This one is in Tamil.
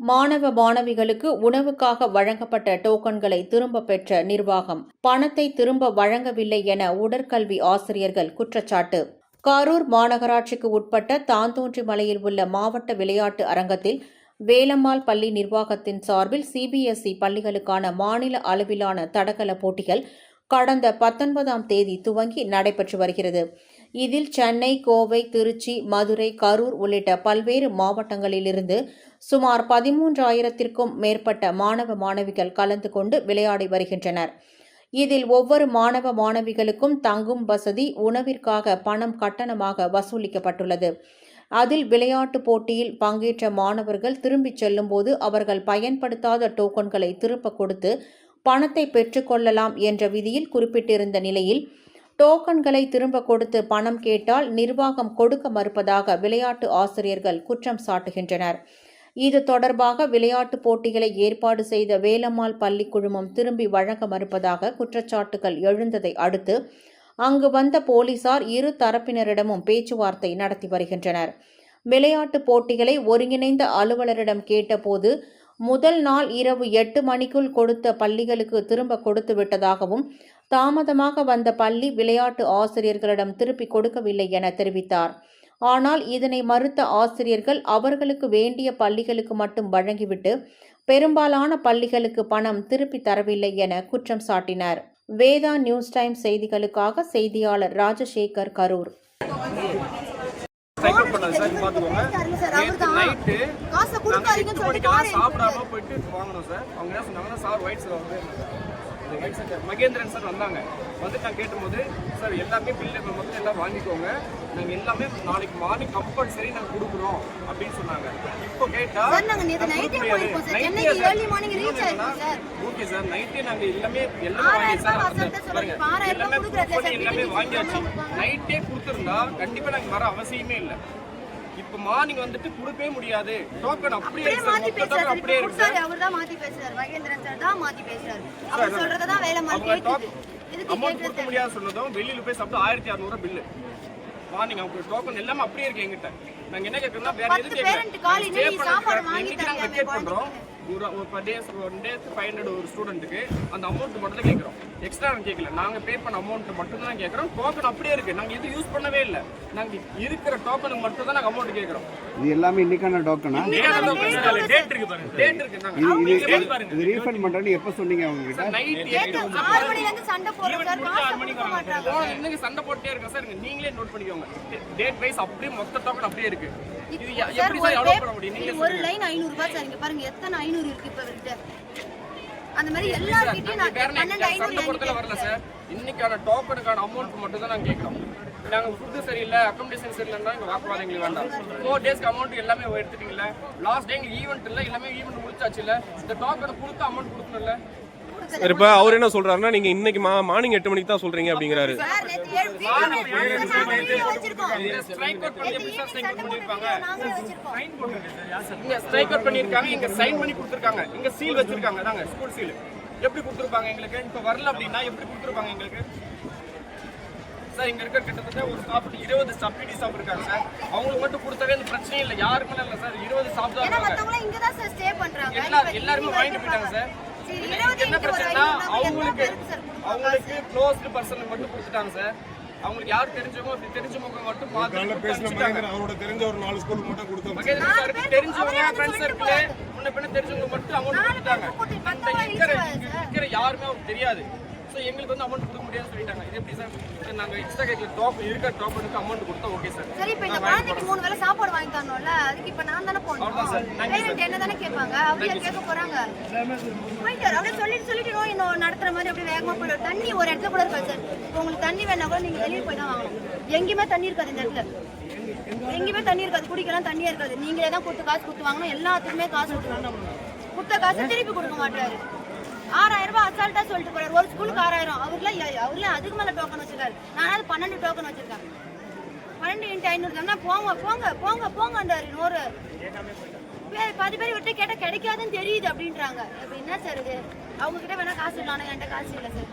மாணவ மாணவிகளுக்கு உணவுக்காக வழங்கப்பட்ட டோக்கன்களை திரும்ப பெற்ற நிர்வாகம். பணத்தை திரும்ப வழங்கவில்லை என உடற்கல்வி ஆசிரியர்கள் குற்றச்சாட்டு. கரூர் மாநகராட்சிக்கு உட்பட்ட தாந்தோன்றி மலையில் உள்ள மாவட்ட விளையாட்டு அரங்கத்தில் வேலம்மாள் பள்ளி நிர்வாகத்தின் சார்பில் சிபிஎஸ்இ பள்ளிகளுக்கான மாநில அளவிலான தடகள போட்டிகள் கடந்த பத்தொன்பதாம் தேதி துவங்கி நடைபெற்று வருகிறது. இதில் சென்னை கோவை திருச்சி மதுரை கரூர் உள்ளிட்ட பல்வேறு மாவட்டங்களிலிருந்து சுமார் பதிமூன்றாயிரத்திற்கும் மேற்பட்ட மாணவ மாணவிகள் கலந்து கொண்டு விளையாடி வருகின்றனர். இதில் ஒவ்வொரு மாணவ மாணவிகளுக்கும் தங்கும் வசதி உணவிற்காக பணம் கட்டணமாக வசூலிக்கப்பட்டுள்ளது. அதில் விளையாட்டுப் போட்டியில் பங்கேற்ற மாணவர்கள் திரும்பிச் செல்லும்போது அவர்கள் பயன்படுத்தாத டோக்கன்களை திரும்ப கொடுத்து பணத்தை பெற்றுக்கொள்ளலாம் என்ற விதியில் குறிப்பிட்டிருந்த நிலையில் டோக்கன்களை திரும்ப கொடுத்து பணம் கேட்டால் நிர்வாகம் கொடுக்க மறுப்பதாக விளையாட்டு ஆசிரியர்கள் குற்றம் சாட்டுகின்றனர். இது தொடர்பாக விளையாட்டுப் போட்டிகளை ஏற்பாடு செய்த வேலம்மாள் பள்ளி குழுமம் திரும்பி வழங்க மறுப்பதாக குற்றச்சாட்டுகள் எழுந்ததை அடுத்து அங்கு வந்த போலீசார் இரு தரப்பினரிடமும் பேச்சுவார்த்தை நடத்தி வருகின்றனர். விளையாட்டுப் போட்டிகளை ஒருங்கிணைந்த அலுவலரிடம் கேட்டபோது முதல் நாள் இரவு எட்டு மணிக்குள் கொடுத்த பள்ளிகளுக்கு திரும்ப கொடுத்து விட்டதாகவும் தாமதமாக வந்த பள்ளி விளையாட்டு ஆசிரியர்களிடம் திருப்பி கொடுக்கவில்லை என தெரிவித்தார். ஆனால் இதனை மறுத்த ஆசிரியர்கள் அவர்களுக்கு வேண்டிய பள்ளிகளுக்கு மட்டும் வழங்கிவிட்டு பெரும்பாலான பள்ளிகளுக்கு பணம் திருப்பி தரவில்லை என குற்றம் சாட்டினர். வேதா நியூஸ் டைம் செய்திகளுக்காக செய்தியாளர் ராஜசேகர் கரூர். சைக்கிள் பண்ணாது சார் பார்த்துக்கோங்க நேற்று நைட்டு நாங்கள் எட்டு மணிக்கெல்லாம் சாப்பிடாம போயிட்டு வாங்கணும் சார். அவங்க என்ன சொன்னாங்கன்னா சார் ஒயிட் சார் வந்து மகேந்திரன் சார் வந்தாங்க. வந்து நான் கேட்டும்போது சார் எல்லாமே பில்லு மொத்தம் எல்லாம் வாங்கிக்கோங்க. நாங்கள் எல்லாமே நாளைக்கு மார்னிங் கம்பல்சரி நாங்கள் கொடுக்குறோம். அப்படின்னு சொன்னாங்க. இப்போ கேட்டா சார், நாங்க நேத்து night ஏ போயிருக்கோம் சார். சென்னைக்கு early morning reach ஆயிருக்கோம் சார். ஓகே சார் நைட்டே நாங்க எல்லாமே எல்லாமே வாங்கி சார் எல்லாமே வாங்கியாச்சு. நைட்டே கொடுத்துருந்தா கண்டிப்பா நாங்க வர அவசியமே இல்ல. இப்போ மார்னிங் வந்துட்டு கொடுக்கவே முடியாது. டோக்கன் அப்படியே மாத்தி பேசுறாரு. அப்படியே இருக்கு. சார் கொடுத்தாரு, அவர்தான் மாத்தி பேசுறாரு. மகேந்திரன் சார் தான் மாத்தி பேசுறாரு. அவர் சொல்றதைதான் வேலைம்மாள் அவங்க டாப் கேக்குது. அமௌண்ட் கொடுக்க முடியாது சொன்னதும் வெளியில போய் சாப்பிட்டு ஆயிரத்தி அறுநூறு பில்லு மார்னிங் அவங்க டோக்கன் எல்லாமே அப்படியே இருக்கு எங்கிட்ட நாங்க என்ன கேட்கறோம்னா வேற எதுவும் கேட்கல சாப்பாடு வாங்கி பண்றோம். ஒரு ஒரு per days one days five hundred ஒரு ஸ்டூடெண்ட்டுக்கு அந்த அமௌண்ட் மட்டும் தான் கேட்குறோம். எக்ஸ்ட்ரா நாங்கள் கேட்கல. நாங்கள் பே பண்ண அமௌண்ட் மட்டும் தான் கேட்குறோம். டோக்கன் அப்படியே இருக்கு. நாங்கள் எதுவும் யூஸ் பண்ணவே இல்லை. நாங்கள் இருக்கிற டோக்கனுக்கு மட்டும் தான் நாங்கள் அமௌண்ட் கேட்குறோம். இது எல்லாமே இன்னைக்கான டோக்கனா டேட் இருக்கு பாருங்க. டேட் இருக்கு. நாங்கள் இது ரீஃபண்ட் பண்றேன்னு எப்போ சொன்னீங்க அவங்க கிட்ட நைட் ஆறு சண்டை போடுறோம் கொடுக்க மாட்றாங்க. இன்னைக்கு சண்டை போட்டே இருக்கோம் சார். நீங்களே நோட் பண்ணிக்கோங்க. டேட் வைஸ் அப்படியே மொத்த டோக்கன் அப்படியே இருக்கு. இது சார், எப்படி முடியும்? ஒரு லைன் இங்க பாருங்க எத்தனை ஐநூறு இருக்கு இப்ப அந்த மாதிரி எல்லார்கிட்டயும் நான் பன்னெண்டு ஐநூறு வரல சார். இன்னைக்கான டோக்கனுக்கான அமௌண்ட் மட்டும் தான் நாங்க கேட்கிறோம். நாங்க ஃபுட்டு சரியில்லை அக்கமடேஷன் சரியில்லைன்னா எங்க வாக்குவாதம் எங்களுக்கு வேண்டாம். ஃபோர் டேஸ்க்கு அமௌண்ட் எல்லாமே எடுத்துட்டீங்கல்ல. லாஸ்ட் டே எங்களுக்கு ஈவெண்ட் இல்லை எல்லாமே ஈவெண்ட் முடிச்சாச்சு இல்ல. இந்த டோக்கனை கொடுத்து அமௌண்ட் கொடுக்கணும்ல. சரி இப்போ அவர் என்ன சொல்றாருன்னா நீங்க இன்னைக்கு மா மார்னிங் எட்டு மணிக்கு தான் சொல்றீங்க அப்படிங்கிறாரு. ஸ்ட்ரைக் அவுட் பண்ணிருக்காங்க இங்க சைன் பண்ணி கொடுத்துருக்காங்க இங்க சீல் வச்சிருக்காங்க தாங்க ஸ்கூல் சீல் எப்படி கொடுத்துருப்பாங்க எங்களுக்கு? இப்ப வரல அப்படின்னா எப்படி கொடுத்துருப்பாங்க எங்களுக்கு? சார் இங்க இருக்க கிட்டத்தட்ட ஒரு ஸ்டாஃப் இருபது சப்சிடி ஸ்டாஃப் இருக்காங்க சார். அவங்களுக்கு மட்டும் கொடுத்தாவே இந்த பிரச்சனையே இல்லை. யாருக்குமே இல்லை சார். இருபது ஸ்டாஃப் தான் இருக்காங்க. எல்லாருமே வாங்கிட்டு போயிட்டாங்க சார். என்ன பிரச்சனைனா அவங்களுக்கு அவங்களுக்கு க்ளோஸ்டு பர்சனுக்கு மட்டும் கொடுத்துட்டாங்க சார். அவங்களுக்கு யார் தெரிஞ்சவங்க அப்படி தெரிஞ்சவங்க மட்டும் பார்த்து பேசின அவரோட தெரிஞ்ச ஒரு நாலு ஸ்கூலுக்கு மட்டும் பேர் தெரிஞ்சவங்க அவரே வந்து ஃப்ரெண்ட் சொல்லிட்டு சர்க்கிள் முன்ன பின்ன தெரிஞ்சவங்க மட்டும் அமௌண்ட் நாலு கொடுத்தாங்க இருக்கிற யாருமே அவருக்கு தெரியாது. ஸோ எங்களுக்கு வந்து அமௌண்ட் கொடுக்க முடியாதுன்னு சொல்லிட்டாங்க. இது எப்படி சார் சார் நாங்கள் எக்ஸ்ட்ரா கேட்கல டோப் இருக்கிற டோக்கனுக்கு அமௌண்ட் கொடுத்தா ஓகே சார் சரி இப்ப இந்த குழந்தைக்கு மூணு வேளை சாப்பாடு வாங்கி தரணும்ல அதுக்கு இப்ப நான் தானே போகணும். பேரண்ட் என்ன தானே கேட்பாங்க? அவங்க கேட்க போறாங்க. போயிட்டாரு அப்படியே சொல்லிட்டு சொல்லிட்டு நோய் இன்னும் நடத்துற மாதிரி அப்படியே வேகமா போயிடும் தண்ணி ஒரு இடத்துல கூட இருக்காது சார் இப்போ உங்களுக்கு தண்ணி வேணா கூட நீங்க வெளியே போய் தான் வாங்கணும். எங்கேயுமே தண்ணி இருக்காது இந்த இடத்துல. எங்கேயுமே தண்ணி இருக்காது. குடிக்கலாம் தண்ணியே இருக்காது. நீங்களே தான் கொடுத்து காசு கொடுத்து வாங்கணும். எல்லாத்துக்குமே காசு கொடுத்து வாங்கணும். கொடுத்த காசு திருப்பி கொடுக்க மாட்டாரு. ஆறாயிரம் ரூபாய் அசால்ட்டா சொல்லிட்டு போறாரு. ஒரு ஸ்கூலுக்கு ஆறாயிரம். அவர்லாம் அவர்லாம் அதுக்கு மேல டோக்கன் வச்சிருக்காரு. நானாவது பன்னெண்டு டோக்கன் வச்சிருக்கேன் பன்னெண்டு இன்ட்டு ஐநூறு தானே போங்க போங்க போங்க போங்கன்றாரு நூறு பேர் பாதி பேர் விட்டு கேட்டால் கிடைக்காதுன்னு தெரியுது அப்படின்றாங்க. என்ன சார் இது? அவங்க கிட்ட வேணா காசு இல்லை ஆனால் என்கிட்ட காசு இல்லை சார்